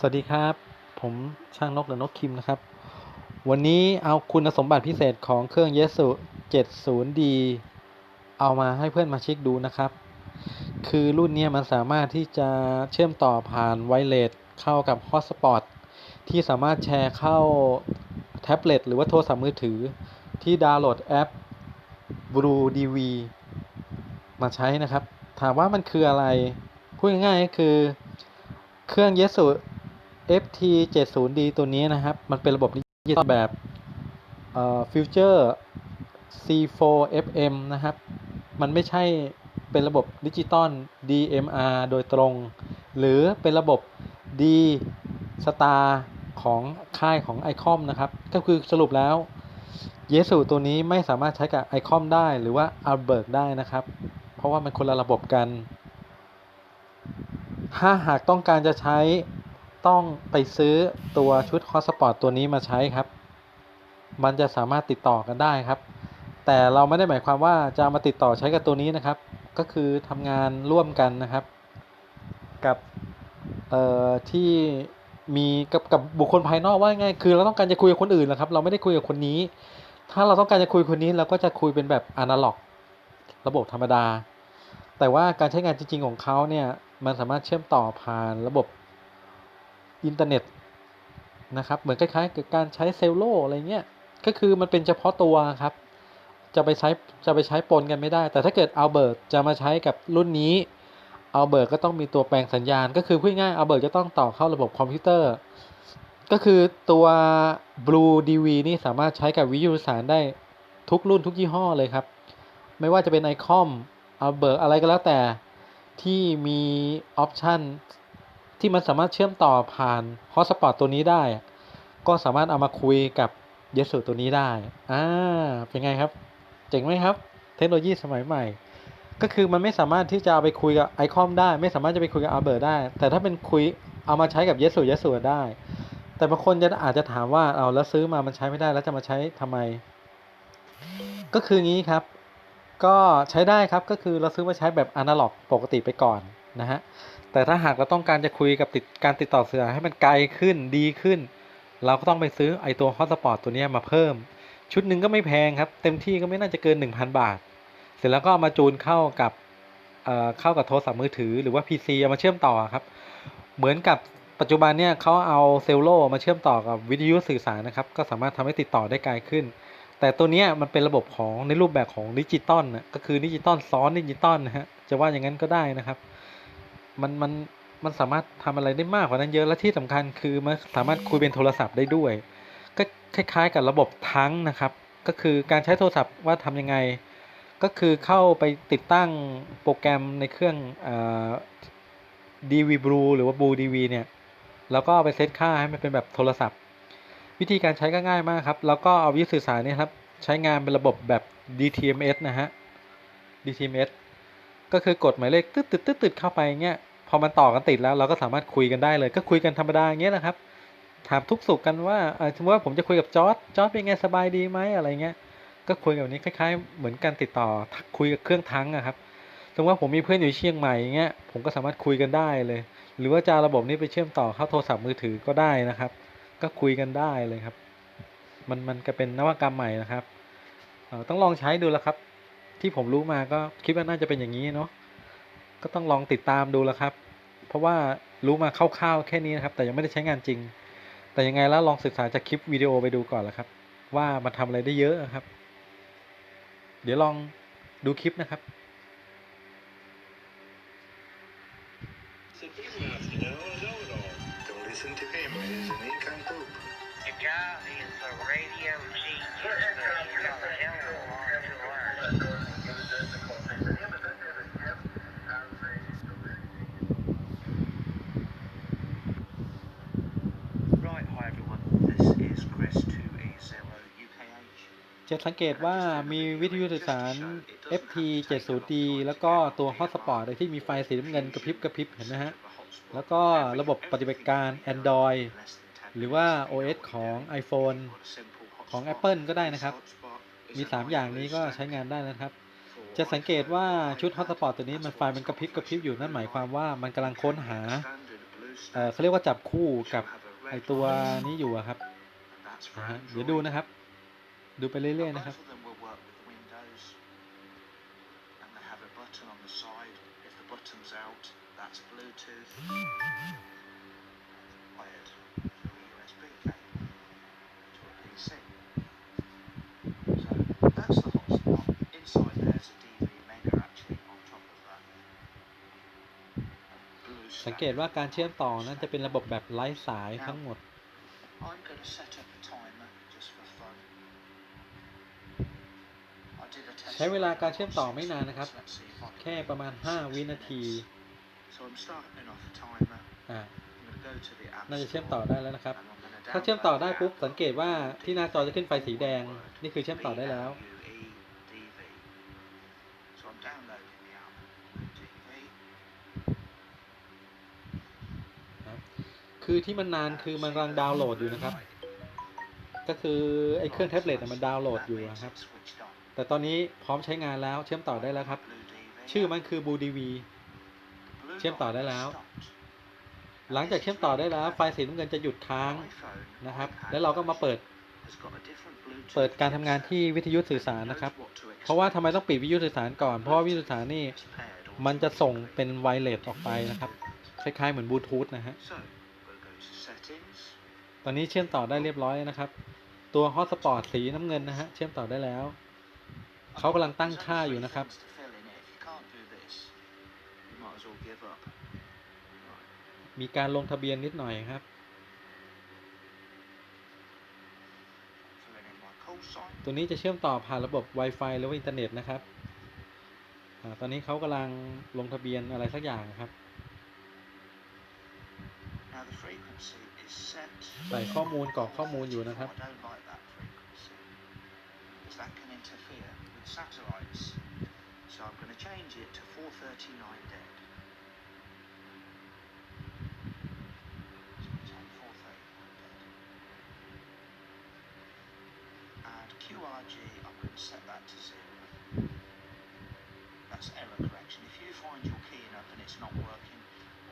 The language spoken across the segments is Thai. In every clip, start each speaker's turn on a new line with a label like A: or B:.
A: สวัสดีครับ ผมช่างนกหรือนกคิมนะครับ วันนี้เอาคุณสมบัติพิเศษของเครื่อง Yesu 70D เอามาให้เพื่อนมาเช็คดูนะครับ คือรุ่นนี้มันสามารถที่จะเชื่อมต่อผ่านไวเลสเข้ากับฮอตสปอตที่สามารถแชร์เข้าแท็บเล็ตหรือว่าโทรศัพท์มือถือ ที่ดาวน์โหลดแอป Blue DV มาใช้นะครับ ถามว่ามันคืออะไร พูดง่ายๆก็คือเครื่อง Yesu FT FT70D ตัวนี้นะครับ มันเป็นระบบดิจิตอลแบบเอ่อ Future C4 FM นะครับ มันไม่ใช่เป็นระบบดิจิตอล DMR โดยตรง หรือเป็นระบบ D Star ของค่ายของ ICOM นะครับ ก็คือสรุปแล้ว Yesu ตัวนี้ไม่สามารถใช้กับ ICOM ได้หรือว่า Alberg ได้นะครับ เพราะว่ามันคนละระบบกัน ถ้าหากต้องการจะใช้ ต้องไปซื้อตัวชุด Hotspot ตัวนี้มาใช้ครับ มันจะสามารถติดต่อกันได้ครับ แต่เราไม่ได้หมายความว่าจะามาติดต่อใช้กับตัวนี้นะครับ ก็คือทำงานร่วมกันนะครับ กับเอ่อที่มีกับกับบุคคลภายนอกว่าไงคือเราต้องการจะคุยกับคนอื่นนะครับ เราไม่ได้คุยกับคนนี้ ถ้าเราต้องการจะคุยคนนี้เราก็จะคุยเป็นแบบอนาล็อก ระบบธรรมดา แต่ว่าการใช้งานจริง ๆ ของเขาเนี่ยมันสามารถเชื่อมต่อผ่านระบบ อินเทอร์เน็ตนะครับเหมือนคล้ายๆกับการใช้เซลโลอะไรเงี้ยก็คือมันเป็นเฉพาะตัวครับ จะไปใช้จะไปใช้ปนกันไม่ได้ แต่ถ้าเกิดเอาเบิร์จะมาใช้กับรุ่นนี้เอาเบิร์ก็ต้องมีตัวแปลงสัญญาณ ก็คือพูดง่ายเอาเบิร์จะต้องต่อเข้าระบบคอมพิวเตอร์ ก็คือตัว Blue DV นี่สามารถใช้กับวิทยุสารได้ทุกรุ่นทุกยี่ห้อเลยครับ ไม่ว่าจะเป็น ICOM เอาเบิร์อะไรก็แล้วแต่ที่มีออปชัน ที่มันสามารถเชื่อมต่อผ่าน Hotspot ตัวนี้ได้ ก็สามารถเอามาคุยกับ y e s u ตัวนี้ได้ อ่า เป็นไงครับ เจ๋งไหมครับ เทคโนโลยีสมัยใหม่ ก็คือมันไม่สามารถที่จะเอาไปคุยกับ ICOM ได้ ไม่สามารถจะไปคุยกับ Albert ได้ แต่ถ้าเป็นคุยเอามาใช้กับ y e s u y e s u ได้ แต่บางคนจะอาจจะถามว่า เอาแล้วซื้อมามันใช้ไม่ได้ แล้วจะมาใช้ทำไม ก็คืองี้ครับ ก็ใช้ได้ครับ ก็คือเราซื้อมาใช้แบบอนาล็อกปกติไปก่อนนะฮะ แต่ถ้าหากเราต้องการจะคุยกับติดการติดต่อสื่อให้มันไกลขึ้นดีขึ้น เราก็ต้องไปซื้อไอตัว Hotspot ตัวนี้มาเพิ่ม ชุดหนึ่งก็ไม่แพงครับ เต็มที่ก็ไม่น่าจะเกิน 1,000 บาท เสร็จแล้วก็เอามาจูนเข้ากับเอ่อเข้ากับโทรศัพท์มือถือหรือว่า PC เอามาเชื่อมต่อครับ เหมือนกับปัจจุบันเนี่ยเขาเอาเซลโลมาเชื่อมต่อกับวิทยุสื่อสารนะครับ ก็สามารถทำให้ติดต่อได้ไกลขึ้น แต่ตัวนี้มันเป็นระบบของในรูปแบบของดิจิตอลนะก็คือดิจิตอลซ้อนดิจิตอลนะฮะจะว่าอย่างนั้นก็ได้นะครับ มันมันมันสามารถทำอะไรได้มากกว่านั้นเยอะและที่สำคัญคือมันสามารถคุยเป็นโทรศัพท์ได้ด้วย ก็คล้ายๆ กับระบบทั้งนะครับ ก็คือการใช้โทรศัพท์ว่าทำยังไง ก็คือเข้าไปติดตั้งโปรแกรมในเครื่องเอ่อ DV Blue หรือว่า Blue DV เนี่ยแล้วก็เอาไปเซตค่าให้มันเป็นแบบโทรศัพท์ วิธีการใช้ก็ง่ายมากครับ แล้วก็เอาวิทยุสื่อสารนี่ครับ ใช้งานเป็นระบบแบบ DTMS นะฮะ DTMS ก็คือกดหมายเลขตึดตึ๊ดตึ๊ดตึ๊ดเข้าไปเงี้ย พอมันต่อกันติดแล้วเราก็สามารถคุยกันได้เลย ก็คุยกันธรรมดาอย่างเงี้ยนะครับ ถามทุกสุขกันว่าสมมติว่าผมจะคุยกับจอร์ดจอร์ดเป็นไงสบายดีไหมอะไรเงี้ยก็คุยกับแบบนี้คล้ายๆ เหมือนการติดต่อคุยกับเครื่องทั้งอะครับสมมติว่าผมมีเพื่อนอยู่เชียงใหม่อย่างเงี้ยผมก็สามารถคุยกันได้เลย หรือว่าจะระบบนี้ไปเชื่อมต่อเข้าโทรศัพท์มือถือก็ได้นะครับ ก็คุยกันได้เลยครับ มันมันก็เป็นนวัตกรรมใหม่นะครับต้องลองใช้ดูแล้วครับ ที่ผมรู้มาก็คิดว่าน่าจะเป็นอย่างนี้เนาะ ก็ต้องลองติดตามดูแล้วครับ เพราะว่ารู้มาคร่าวๆแค่นี้นะครับ แต่ยังไม่ได้ใช้งานจริง แต่ยังไงแล้วลองศึกษาจากคลิปวิดีโอไปดูก่อนละครับ ว่ามันทำอะไรได้เยอะครับ เดี๋ยวลองดูคลิปนะครับ
B: So big enough to know a know-it-all. Don't listen to him. He's an incompetent.
C: The guy is a radio genius,
A: จะสังเกตว่ามีวิทยุสื่อสาร FT 70D แล้วก็ตัว Hotspot ที่มีไฟสีน้ำเงินกระพริบกระพริบเห็นไหมฮะ แล้วก็ระบบปฏิบัติการ Android หรือว่า OS ของ iPhone ของ Apple ก็ได้นะครับ มี 3 อย่างนี้ก็ใช้งานได้นะครับ จะสังเกตว่าชุด Hotspot ตัวนี้มันไฟมันกระพริบกระพริบอยู่นั่นหมายความว่ามันกำลังค้นหาเเขาเรียกว่าจับคู่กับไอตัวนี้อยู่ครับ เดี๋ยวดูนะครับ ดูไปเรื่อย
D: Now,
A: ๆนะครับ
D: Both of them will work with Windows, and they have a button on the side. If the button's out, that's Bluetooth. Wired through a USB cable to a PC. So that's the hotspot. Inside there's a DV Mega actually on top of that. Blue
A: สังเกตว่าการเชื่อมต่อนั้นจะเป็นระบบแบบไร้สายทั้งหมด
D: I'm going to set up a timer just for fun. I did a test
A: ใช้เวลาการเชื่อมต่อไม่นานนะครับ แค่ประมาณ 5 วินาทีอ่า
D: I'm going to go to the app
A: น่าจะเชื่อมต่อได้แล้วนะครับ ถ้าเชื่อมต่อได้ปุ๊บสังเกตว่าที่หน้าจอจะขึ้นไฟสีแดง นี่คือเชื่อมต่อได้แล้วคือที่มันนานคือมันกำลังดาวน์โหลดอยู่นะครับ ก็คือไอ้เครื่องแท็บเล็ตมันดาวน์โหลดอยู่อะครับ แต่ตอนนี้พร้อมใช้งานแล้วเชื่อมต่อได้แล้วครับ ชื่อมันคือ Blue DV เชื่อมต่อได้แล้ว หลังจากเชื่อมต่อได้แล้ว ไฟสีน้ำเงินจะหยุดค้างนะครับ แล้วเราก็มาเปิด เปิดการทำงานที่วิทยุสื่อสารนะครับ เพราะว่าทำไมต้องปิดวิทยุสื่อสารก่อน เพราะว่าวิทยุสื่อสารนี่มันจะส่งเป็นไวเลสออกไปนะครับ คล้ายๆเหมือนบลูทูธนะฮะตอนนี้เชื่อมต่อได้เรียบร้อยนะครับ ตัวฮอตสปอตสีน้ำเงินนะฮะเชื่อมต่อได้แล้ว เขากำลังตั้งค่าอยู่นะครับ มีการลงทะเบียนนิดหน่อยครับ ตัวนี้จะเชื่อมต่อผ่านระบบ Wi-Fi หรือว่าอินเทอร์เน็ตนะครับอตอนนี้เขากำลังลงทะเบียนอะไรสักอย่างครับใส่ข้อมูลกรอกข้อมูลอยู่นะครับ
D: satellites. So I'm going to change it to 439 dead. It's on 439 dead. And QRG, I'm going to set that to zero. That's error correction. If you find your keying up and it's not working,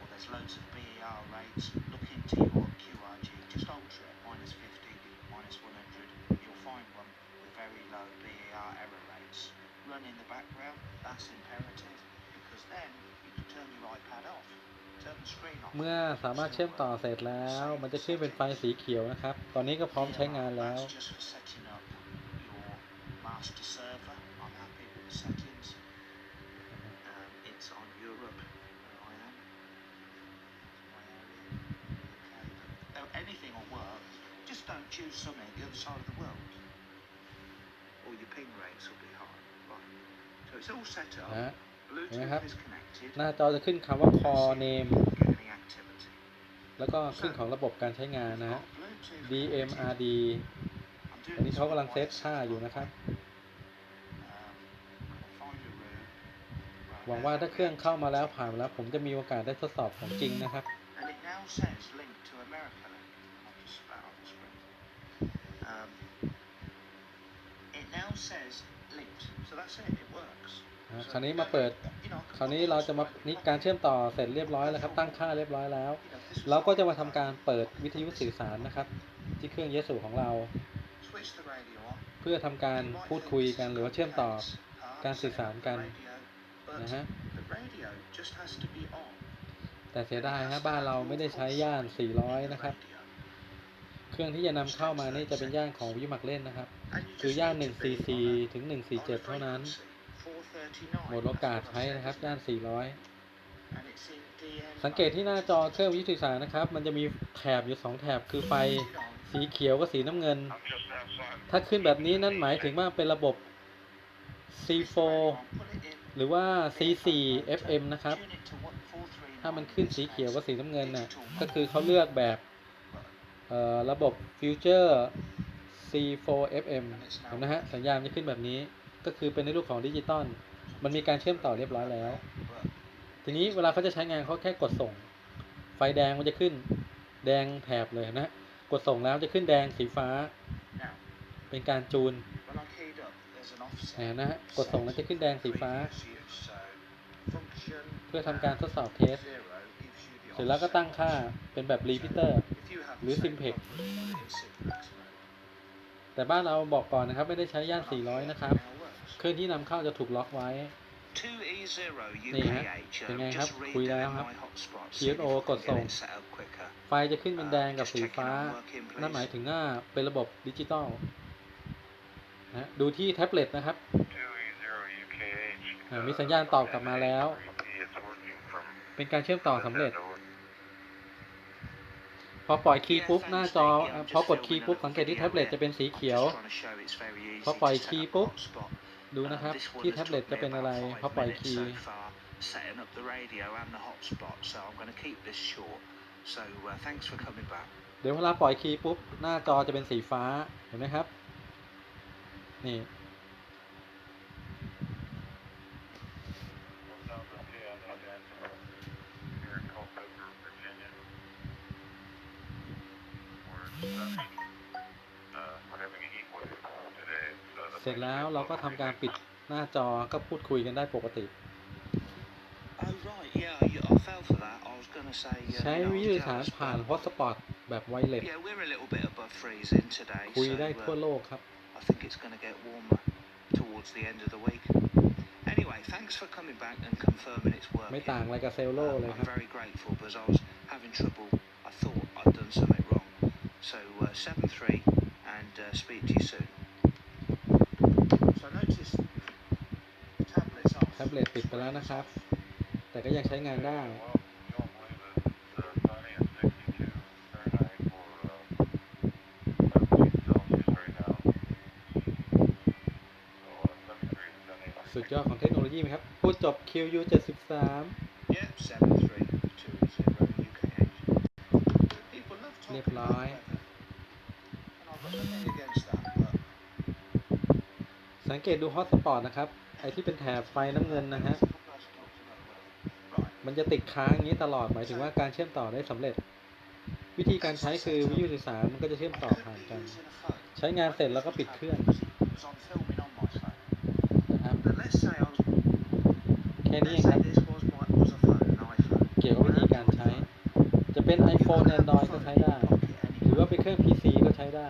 D: or there's loads of BER rates, look into your QRG. Just alter it, minus 50, minus 100. You'll find one very low BER error rates. Run in the background, that's imperative, because then you can turn your iPad off, turn the screen off.
A: เมื่อสามารถเชื่อมต่อเสร็จแล้ว มันจะขึ้นเป็นไฟสีเขียวนะครับ ตอนนี้ก็พร้อมใช้งานแล้ว
D: That's just for setting up your master server. I'm happy with the settings. Um, it's on Europe, where I am. My area, UK. But, uh, anything will work. Just don't choose something at the other side of the world. Or your ping rates will be high. Right. So it's all set
A: นะฮะ
D: up. Bluetooth
A: Yeah.
D: is connected.
A: หน้าจอจะขึ้นคำว่า call name
D: Get any activity.
A: แล้วก็ขึ้นของระบบการใช้งานนะฮะ
D: Bluetooth
A: DMRD
D: I'm
A: อัน
D: doing
A: นี้
D: this
A: เขากำลัง
D: on
A: เซตค่าอยู่นะครับ
D: Um, I'll find a room. Right,
A: หวังว่าถ้าเครื่องเข้ามาแล้วผ่านมาแล้ว ผมจะมีโอกาสได้ทดสอบของจริงนะครับ คราวนี้มาเปิด
D: you know, I can
A: คราวนี้
D: put
A: เราจะมา
D: this
A: นี่
D: right
A: การเชื่อมต่อเสร็จเรียบร้อยแล้วครับ ตั้งค่าเรียบร้อยแล้ว
D: You know, this was
A: เราก็จะ
D: like
A: มาทำการเปิดวิทยุสื่อสารนะครับ ที่เครื่องเยสุของเรา
D: Switch the radio on.
A: เพื่อทำการ
D: You might
A: พูด
D: think
A: คุย
D: this is
A: กันหรือว่าเชื่อมต่อ
D: complex,
A: การ
D: hard
A: สื่อสาร
D: set up
A: กัน
D: radio, but
A: นะฮะ
D: the radio just has to be on.
A: แต่เสียดายฮะบ้านเราไม่ได้ใช้ย่าน 400 นะครับ เครื่องที่จะนำเข้ามานี่จะเป็นย่านของวิทยุหมักเล่นนะครับ คือย่าน144ถึง 147 เท่านั้น หมดโอกาสใช้นะครับย่าน400 สังเกตที่หน้าจอเครื่องวิทยุสื่อสารนะครับ มันจะมีแถบอยู่ 2 แถบคือไฟสีเขียวกับสีน้ำเงิน ถ้าขึ้นแบบนี้นั่นหมายถึงว่าเป็นระบบ C4 หรือว่า C4 FM นะครับ ถ้ามันขึ้นสีเขียวกับสีน้ำเงินน่ะก็คือเขาเลือกแบบ ระบบ Future C4 FM นนะฮะ สัญญาณจะขึ้นแบบนี้ ก็คือเป็นในรูปของดิจิตอล มันมีการเชื่อมต่อเรียบร้อยแล้ว ทีนี้เวลาเขาจะใช้งานเขาแค่กดส่ง ไฟแดงมันจะขึ้นแดงแถบเลยนะ กดส่งแล้วจะขึ้นแดงสีฟ้า เป็นการจูนนะฮะ กดส่งแล้วจะขึ้นแดงสีฟ้า เพื่อทำการทดสอบเทส เสร็จแล้วก็ตั้งค่าเป็นแบบรีพิเตอร์ หรือ
D: the same
A: Simplex
D: problem, put it in Simplex mode.
A: แต่บ้านเราบอกก่อนนะครับ ไม่ได้ใช้ย่าน
D: And I think
A: 400 นะครับ
D: it now works.
A: เครื่องที่นำเข้าจะถูกล็อกไว้
D: 2E0
A: นี่ฮะ
D: UKH,
A: เป็นไง
D: um,
A: ครับ
D: just read
A: คุย
D: them
A: แล้ว
D: in
A: ครับ
D: my hotspot,
A: QO
D: see if I can
A: กด
D: get
A: ส่ง
D: it set up quicker.
A: ไฟจะขึ้นเป็นแดงกับสีฟ้า
D: Uh, just checking I'm working,
A: นั่นหมาย
D: please.
A: ถึงว่าเป็นระบบดิจิตอลนะดูที่แท็บเล็ตนะครับ
B: 2E0 UKH.
A: อ่ามีสัญญาณตอบกลับมาแล้ว
B: It's working from
A: เป็นการเชื่อมต่อสำเร็จ พอปล่อยคีย์ปุ๊บหน้าจอพอกดคีย์ปุ๊บสังเกตที่แท็บเล็ตจะเป็นสีเขียว พอปล่อยคีย์ปุ๊บดูนะครับที่แท็บเล็ตจะเป็นอะไรพอปล่อยคีย์เดี๋ยวเวลาปล่อยคีย์ปุ๊บหน้าจอจะเป็นสีฟ้าเห็นไหมครับนี่ สร็จแล้วเราก็ทำการปิดหน้าจอก็พูดคุยกันได้ปกติ
D: Oh right, yeah, yeah, I fell for that. I was going to say. Uh,
A: ใช้
D: you know,
A: วิ
D: I
A: ท
D: was
A: ยุสาร
D: jealous,
A: ผ่าน
D: but-
A: ฮอตสปอตแบบไวเลส
D: Yeah, we're a little bit above freezing today.
A: คุย
D: so,
A: ได้
D: uh,
A: ทั่วโลกครับ
D: I think it's going to get warmer towards the end of the week. Anyway, thanks for coming back and confirming it's
A: ไม่
D: working.
A: ต่างอะไรกับเซลโล
D: Um,
A: เลย
D: I'm
A: ครับ
D: very grateful because I was having trouble. I thought I'd done something wrong. So uh, seven three, and uh, speak to you soon.
A: แท็บเล็ตปิดไปแล้วนะครับ แต่ก็ยังใช้งานได้
B: Well, you won't believe it. It's uh, sunny and 62 Fahrenheit for uh, 17 Celsius right now. So uh, 73 is sunny.
A: สุดยอดของเทคโนโลยีไหมครับ พูดจบ QU 73
D: Yep, seven three two zero UKH. People love talking
A: เรียบร้อย สังเกตดูฮอตสปอตนะครับ ไอที่เป็นแถบไฟน้ำเงินนะฮะ มันจะติดค้างอย่างนี้ตลอด หมายถึงว่าการเชื่อมต่อได้สำเร็จ วิธีการใช้คือวิทยุสื่อสารมันก็จะเชื่อมต่อผ่านกัน ใช้งานเสร็จแล้วก็ปิดเครื่องนะครับแค่นี้เองครับ เกี่ยวกับวิธีการใช้ จะเป็น iPhone Android ก็ใช้ได้ หรือว่าเป็นเครื่อง PC ก็ใช้ได้